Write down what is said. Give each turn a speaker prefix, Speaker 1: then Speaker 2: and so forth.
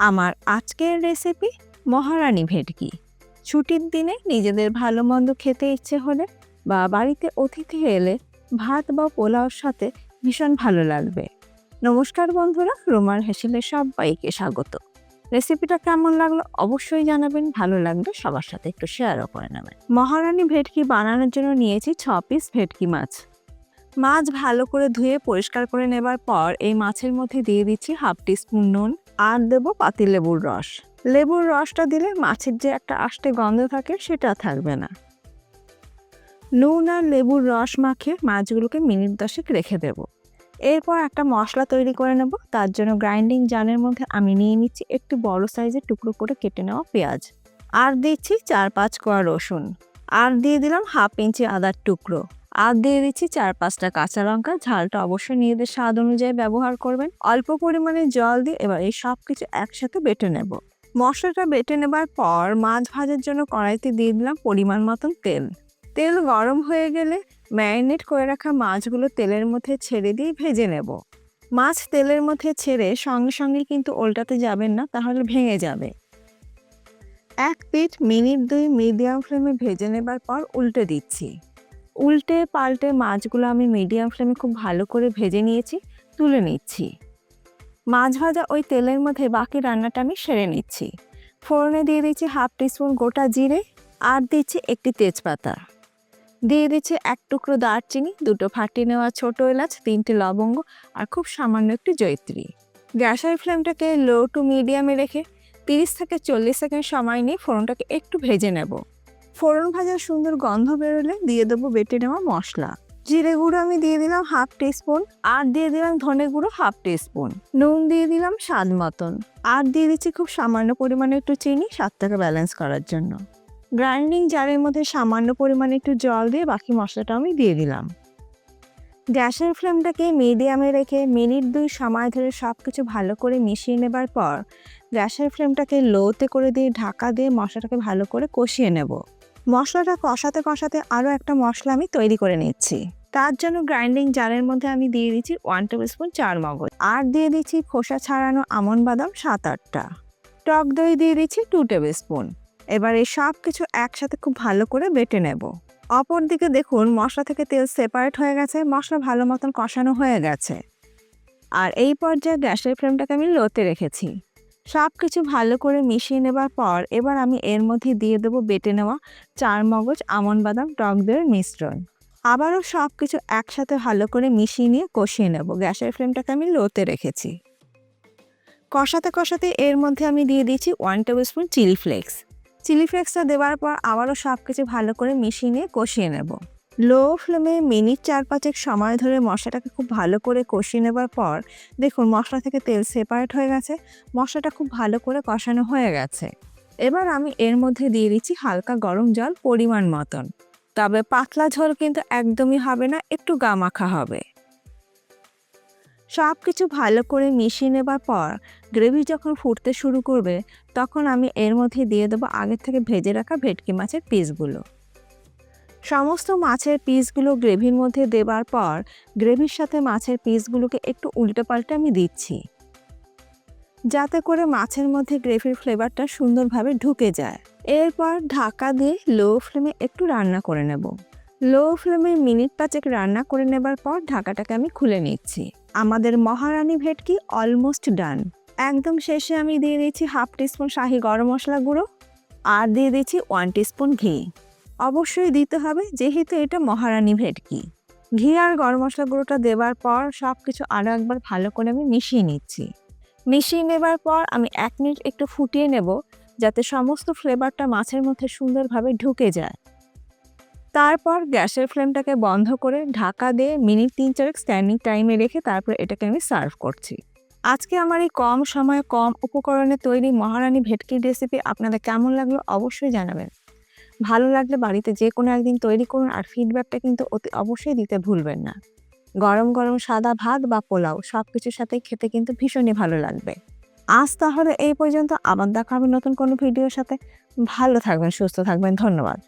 Speaker 1: আমার আজকের রেসিপি মহারানী ভেটকি। ছুটির দিনে নিজেদের ভালো মন্দ খেতে ইচ্ছে হলে বা বাড়িতে অতিথি এলে ভাত বা পোলাওর সাথে ভীষণ ভালো লাগবে। নমস্কার বন্ধুরা রোমার হেসেলে সবাইকে স্বাগত। রেসিপিটা কেমন লাগল অবশ্যই জানাবেন, ভালো লাগলে সবার সাথে একটু শেয়ারও করে নেবেন। মহারানী ভেটকি বানানোর জন্য নিয়েছি ছ পিস ভেটকি মাছ। মাছ ভালো করে ধুয়ে পরিষ্কার করে নেবার পর এই মাছের মধ্যে দিয়ে দিচ্ছি হাফ টিস্পুন নুন আর দেবো পাতিলেবুর রস। লেবুর রসটা দিলে মাছের যে একটা আষ্টে গন্ধ থাকে সেটা থাকবে না। নুন আর লেবুর রস মাখিয়ে মাছগুলোকে মিনিট দশেক রেখে দেব। এরপর একটা মশলা তৈরি করে নেব, তার জন্য গ্রাইন্ডিং জানের মধ্যে আমি নিয়ে নিচ্ছি একটু বড় সাইজের টুকরো করে কেটে নেওয়া পেঁয়াজ। আর দিচ্ছি চার পাঁচ কোয়া রসুন। আর দিয়ে দিলাম হাফ ইঞ্চি আদার টুকরো। আর দিয়ে দিচ্ছি চার পাঁচটা কাঁচা লঙ্কা। ঝালটা অবশ্যই নিজেদের স্বাদ অনুযায়ী ব্যবহার করবেন। অল্প পরিমাণে জল দিয়ে এবার এই সব কিছু একসাথে বেটে নেব। মশলাটা বেটে নেবার পর মাছ ভাজার জন্য কড়াইতে দিয়ে দিলাম পরিমাণ মতন তেল। তেল গরম হয়ে গেলে ম্যারিনেট করে রাখা মাছগুলো তেলের মধ্যে ছেড়ে দিয়ে ভেজে নেব। মাছ তেলের মধ্যে ছেড়ে সঙ্গে সঙ্গে কিন্তু ওল্টাতে যাবেন না, তাহলে ভেঙে যাবে। এক পিঠ মিনিট দুই মিডিয়াম ফ্লেমে ভেজে নেবার পর উল্টে দিচ্ছি। উল্টে পাল্টে মাছগুলো আমি মিডিয়াম ফ্লেমে খুব ভালো করে ভেজে নিয়েছি, তুলে নিচ্ছি। মাছ ভাজা ওই তেলের মধ্যে বাকি রান্নাটা আমি সেরে নিচ্ছি। ফোড়নে দিয়ে দিচ্ছি হাফ টিস্পুন গোটা জিরে আর দিচ্ছি একটি তেজপাতা। দিয়ে দিচ্ছি এক টুকরো দারচিনি, দুটো ফাটিয়ে নেওয়া ছোটো এলাচ, তিনটে লবঙ্গ আর খুব সামান্য একটি জৈত্রী গ্যাসের ফ্লেমটাকে লো টু মিডিয়ামে রেখে তিরিশ থেকে চল্লিশ সেকেন্ড সময় নিয়ে ফোড়নটাকে একটু ভেজে নেব। ফোড়ন ভাজার সুন্দর গন্ধ বেরোলে দিয়ে দেবো বেটে নেওয়া মশলা। জিরে গুঁড়ো আমি দিয়ে দিলাম হাফ টিস্পুন, আর দিয়ে দিলাম ধনে গুঁড়ো হাফ টিস্পুন। নুন দিয়ে দিলাম স্বাদ মতন, আর দিয়ে দিচ্ছি খুব সামান্য পরিমাণে একটু চিনি স্বাদটাকে ব্যালেন্স করার জন্য। গ্রাইন্ডিং জারের মধ্যে সামান্য পরিমাণে একটু জল দিয়ে বাকি মশলাটা আমি দিয়ে দিলাম। গ্যাসের ফ্লেমটাকে মিডিয়ামে রেখে মিনিট দুই সময় ধরে সব কিছু ভালো করে মিশিয়ে নেবার পর, গ্যাসের ফ্লেমটাকে লোতে করে দিয়ে ঢাকা দিয়ে মশলাটাকে ভালো করে কষিয়ে নেব। মশলাটা কষাতে কষাতে আরও একটা মশলা আমি তৈরি করে নিচ্ছি। তার জন্য গ্রাইন্ডিং জারের মধ্যে আমি দিয়ে দিচ্ছি ওয়ান টেবিল স্পুন চার মগজ। আর দিয়ে দিচ্ছি খোসা ছাড়ানো আমন বাদাম সাত আটটা। টক দই দিয়ে দিচ্ছি টু টেবিল স্পুন এবার এই সব কিছু একসাথে খুব ভালো করে বেটে নেব। অপর দিকে দেখুন, মশলা থেকে তেল সেপারেট হয়ে গেছে, মশলা ভালো মতন কষানো হয়ে গেছে। আর এই পর্যায়ে গ্যাসের ফ্লেমটাকে আমি লোতে রেখেছি। সব কিছু ভালো করে মিশিয়ে নেবার পর এবার আমি এর মধ্যে দিয়ে দেবো বেটে নেওয়া চার মগজ আমন বাদাম টক দইয়ের মিশ্রণ। আবারও সব কিছু একসাথে ভালো করে মিশিয়ে নিয়ে কষিয়ে নেব। গ্যাসের ফ্লেমটাকে আমি লোতে রেখেছি। কষাতে কষাতে এর মধ্যে আমি দিয়ে দিয়েছি one tablespoon chili flakes. Chili ফ্লেক্সটা দেওয়ার পর আবারও সব কিছু ভালো করে মিশিয়ে নিয়ে কষিয়ে নেব। লো ফ্লেমে মিনিট চার পাঁচেক সময় ধরে মশলাটাকে খুব ভালো করে কষিয়ে নেবার পর, দেখুন মশলা থেকে তেল সেপারেট হয়ে গেছে, মশলাটা খুব ভালো করে কষানো হয়ে গেছে। এবার আমি এর মধ্যে দিয়ে দিচ্ছি হালকা গরম জল পরিমাণ মতন। তবে পাতলা ঝোল কিন্তু একদমই হবে না, একটু গামাখা হবে। সব কিছু ভালো করে মিশিয়ে নেবার পর, গ্রেভি যখন ফুটতে শুরু করবে, তখন আমি এর মধ্যে দিয়ে দেবো আগের থেকে ভেজে রাখা ভেটকি মাছের পিসগুলো সমস্ত মাছের পিসগুলো গ্রেভির মধ্যে দেবার পর গ্রেভির সাথে মাছের পিসগুলোকে একটু উল্টে পাল্টে আমি দিচ্ছি। যাতে করে মাছের মধ্যে গ্রেভির ফ্লেভারটা সুন্দরভাবে ঢুকে যায়। এরপর ঢাকা দিয়ে লো ফ্লেমে একটু রান্না করে নেব। লো ফ্লেমে মিনিট পাঁচেক রান্না করে নেবার পর ঢাকাটাকে আমি খুলে নিচ্ছি। আমাদের মহারানী ভেটকি অলমোস্ট ডান একদম শেষে আমি দিয়ে দিচ্ছি হাফ টিস্পুন শাহি গরম মশলা গুঁড়ো আর দিয়ে দিচ্ছি ওয়ান টিস্পুন ঘি। অবশ্যই দিতে হবে, যেহেতু এটা মহারানী ভেটকি ঘি আর গরম মশলা গুঁড়োটা দেবার পর সব কিছু আরও একবার ভালো করে আমি মিশিয়ে নিচ্ছি। মিশিয়ে নেবার পর আমি এক মিনিট একটু ফুটিয়ে নেব, যাতে সমস্ত ফ্লেভারটা মাছের মধ্যে সুন্দরভাবে ঢুকে যায়। তারপর গ্যাসের ফ্লেমটাকে বন্ধ করে ঢাকা দিয়ে মিনিট তিন চারেক স্ট্যান্ডিং টাইমে রেখে তারপর এটাকে আমি সার্ভ করছি। আজকে আমার এই কম সময়ে কম উপকরণে তৈরি মহারানী ভেটকির রেসিপি আপনাদের কেমন লাগল অবশ্যই জানাবেন। ভালো লাগলে বাড়িতে যে কোনো একদিন তৈরি করুন আর ফিডব্যাকটা কিন্তু অতি অবশ্যই দিতে ভুলবেন না। গরম গরম সাদা ভাত বা পোলাও সব কিছুর সাথে খেতে কিন্তু ভীষণই ভালো লাগবে। আজ তাহলে এই পর্যন্ত, আবার দেখা হবে নতুন কোনো ভিডিওর সাথে। ভালো থাকবেন, সুস্থ থাকবেন, ধন্যবাদ।